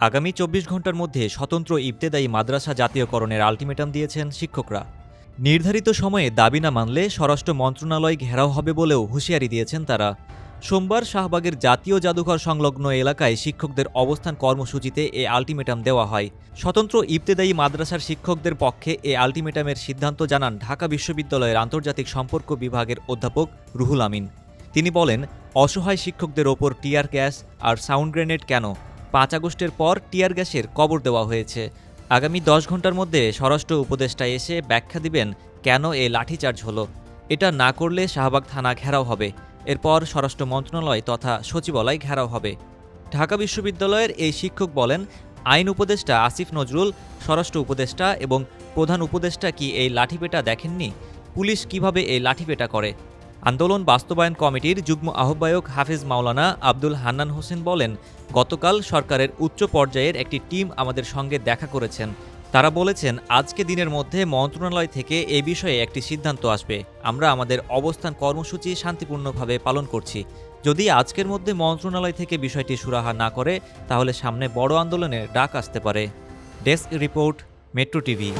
আগামী চব্বিশ ঘণ্টার মধ্যে স্বতন্ত্র ইবতেদায়ী মাদ্রাসা জাতীয়করণের আলটিমেটাম দিয়েছেন শিক্ষকরা। নির্ধারিত সময়ে দাবি না মানলে স্বরাষ্ট্র মন্ত্রণালয় ঘেরাও হবে বলেও হুঁশিয়ারি দিয়েছেন তারা। সোমবার শাহবাগের জাতীয় জাদুঘর সংলগ্ন এলাকায় শিক্ষকদের অবস্থান কর্মসূচিতে এ আলটিমেটাম দেওয়া হয়। স্বতন্ত্র ইবতেদায়ী মাদ্রাসার শিক্ষকদের পক্ষে এ আলটিমেটামের সিদ্ধান্ত জানান ঢাকা বিশ্ববিদ্যালয়ের আন্তর্জাতিক সম্পর্ক বিভাগের অধ্যাপক রুহুল আমিন। তিনি বলেন, অসহায় শিক্ষকদের ওপর টিয়ার গ্যাস আর সাউন্ড গ্রেনেড কেন? পাঁচ আগস্টের পর টিয়ার গ্যাসের কবর দেওয়া হয়েছে। আগামী দশ ঘণ্টার মধ্যে স্বরাষ্ট্র উপদেষ্টা এসে ব্যাখ্যা দিবেন কেন এ লাঠিচার্জ হলো। এটা না করলে শাহবাগ থানা ঘেরাও হবে। এরপর স্বরাষ্ট্র মন্ত্রণালয় তথা সচিবালয় ঘেরাও হবে। ঢাকা বিশ্ববিদ্যালয়ের এই শিক্ষক বলেন, আইন উপদেষ্টা আসিফ নজরুল, স্বরাষ্ট্র উপদেষ্টা এবং প্রধান উপদেষ্টা কি এই লাঠিপেটা দেখেননি? পুলিশ কীভাবে এই লাঠিপেটা করে? আন্দোলন বাস্তবায়ন কমিটির যুগ্ম আহ্বায়ক হাফিজ মাওলানা আব্দুল হান্নান হোসেন বলেন, গতকাল সরকারের উচ্চ পর্যায়ের একটি টিম আমাদের সঙ্গে দেখা করেছেন। তারা বলেছেন, আজকে দিনের মধ্যে মন্ত্রণালয় থেকে এ বিষয়ে একটি সিদ্ধান্ত আসবে। আমরা আমাদের অবস্থান কর্মসূচি শান্তিপূর্ণভাবে পালন করছি। যদি আজকের মধ্যে মন্ত্রণালয় থেকে বিষয়টি সুরাহা না করে, তাহলে সামনে বড় আন্দোলনের ডাক আসতে পারে। Desk report, metro TV.